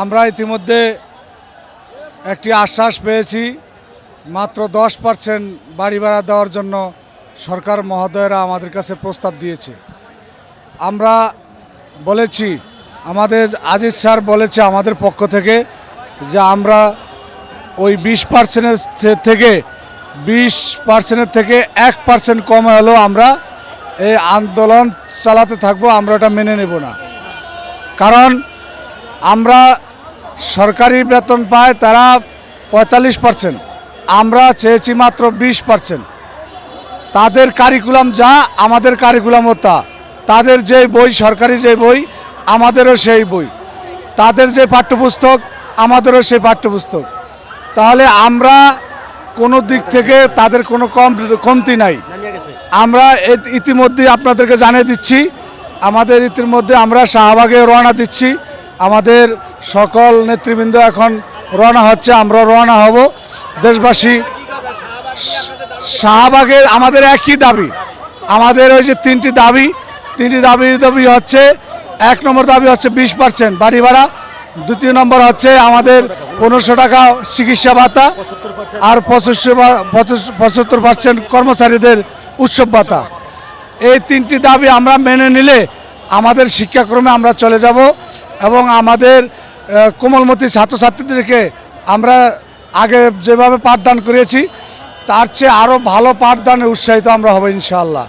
আমরা ইতিমধ্যে একটি আশ্বাস পেয়েছি, মাত্র দশ পার্সেন্ট বাড়ি ভাড়া দেওয়ার জন্য সরকার মহোদয়রা আমাদের কাছে প্রস্তাব দিয়েছে। আমরা বলেছি, আমাদের আজিজ স্যার বলেছে আমাদের পক্ষ থেকে যে আমরা ওই বিশ পার্সেন্টের থেকে বিশ পার্সেন্টের থেকে এক পার্সেন্ট কম হলেও আমরা এই আন্দোলন চালাতে থাকব, আমরা ওটা মেনে নেব না। কারণ আমরা সরকারি বেতন পায় তারা পঁয়তাল্লিশ পার্সেন্ট আমরা চেয়েছি মাত্র বিশ পার্সেন্ট তাদের কারিকুলাম যা, আমাদের কারিকুলামও তা। তাদের যে বই, সরকারি যে বই, আমাদেরও সেই বই। তাদের যে পাঠ্যপুস্তক, আমাদেরও সেই পাঠ্যপুস্তক। তাহলে আমরা কোনো দিক থেকে তাদের কোনো কম কমতি নাই। আমরা ইতিমধ্যে আপনাদেরকে জানিয়ে দিচ্ছি, আমাদের ইতিমধ্যে আমরা শাহবাগে রওনা দিচ্ছি। আমাদের সকল নেতৃবৃন্দ এখন রওনা হচ্ছে, আমরা রওনা হব। দেশবাসী, শাহবাগের আমাদের একই দাবি, আমাদের ওই যে তিনটি দাবি তিনটি দাবি দাবি হচ্ছে, এক নম্বর দাবি হচ্ছে বিশ পার্সেন্ট বাড়ি ভাড়া, দ্বিতীয় নম্বর হচ্ছে আমাদের পনেরোশো টাকা চিকিৎসা ভাতা আর পঁচাত্তর পার্সেন্ট কর্মচারীদের উৎসব ভাতা। এই তিনটি দাবি আমরা মেনে নিলে আমাদের শিক্ষাক্রমে আমরা চলে যাব। এবং আমাদের কোমলমতি ছাত্রছাত্রীদেরকে আমরা আগে যেভাবে পাঠদান করেছি, তার চেয়ে আরও ভালো পাঠদানে উৎসাহিত আমরা হব ইনশাআল্লাহ।